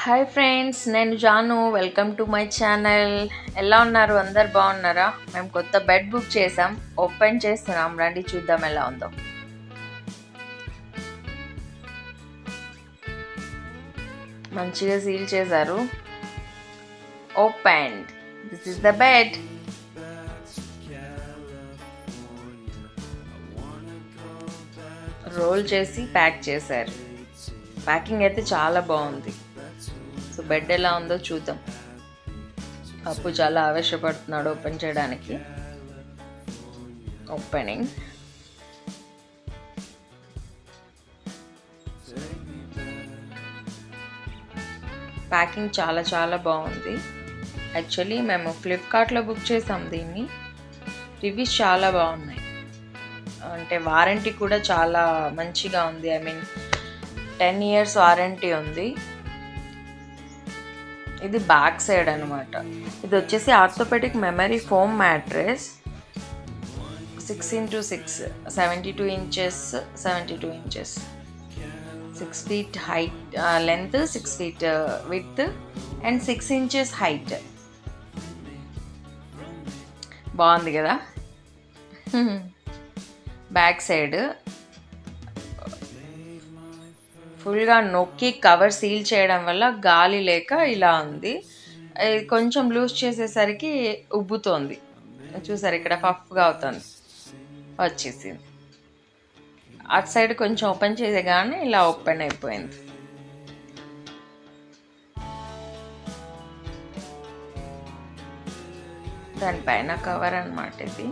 Hi friends నేను Janu. Welcome to my channel ఎలా ఉన్నారు? అందరు బాగున్నారా? మేము కొత్త బెడ్ బుక్ చేసాం ఓపెన్ చేస్తున్నాం. రండి చూద్దాం ఎలా ఉందో. మంచిగా సీల్ చేశారు. Open this is the bed roll చేసి ప్యాక్ చేశారు. ప్యాకింగ్ అయితే చాలా బాగుంది. సో బెడ్ ఎలా ఉందో చూద్దాం. అప్పు చాలా ఆవేశపడుతున్నాడు ఓపెన్ చేయడానికి. ఓపెనింగ్. ప్యాకింగ్ చాలా చాలా బాగుంది. యాక్చువల్లీ మేము ఫ్లిప్కార్ట్లో బుక్ చేసాం దీన్ని. రివ్యూస్ చాలా బాగున్నాయి. అంటే వారంటీ కూడా చాలా మంచిగా ఉంది. I mean ten years warranty ఉంది. ఇది బ్యాక్ సైడ్ అనమాట ఇది వచ్చేసి orthopaedic memory foam mattress. Six into six seventy two inches seventy two inches. Six feet height length six feet with and six inches height. బాగుంది కదా? Back side ఫుల్గా నొక్కి cover seal చేయడం వల్ల గాలి లేక ఇలా ఉంది. కొంచెం లూజ్ చేసేసరికి ఉబ్బుతోంది. చూసారు ఇక్కడ పఫ్గా అవుతుంది. వచ్చేసింది. అటు సైడ్ కొంచెం ఓపెన్ చేసేగానే ఇలా ఓపెన్ అయిపోయింది. దానిపైన కవర్ అనమాట ఇది.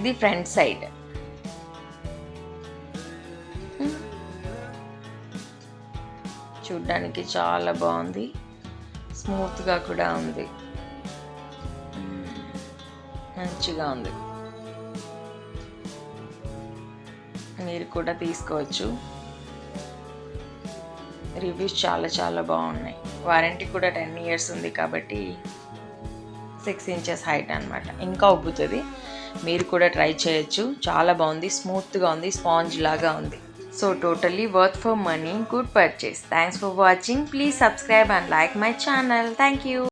ఇది ఫ్రంట్ సైడ్. చూడ్డానికి చాలా బాగుంది. స్మూత్గా కూడా ఉంది. మంచిగా ఉంది. మీరు కూడా తీసుకోవచ్చు. రివ్యూస్ చాలా చాలా బాగున్నాయి. వారంటీ కూడా టెన్ ఇయర్స్ ఉంది కాబట్టి సిక్స్ ఇంచెస్ హైట్ అనమాట ఇంకా ఉబ్బుతుంది. మీరు కూడా ట్రై చేయొచ్చు. చాలా బాగుంది. స్మూత్గా ఉంది. స్పాంజ్ లాగా ఉంది. So totally worth for money, good purchase. Thanks for watching. Please subscribe and like my channel. Thank you.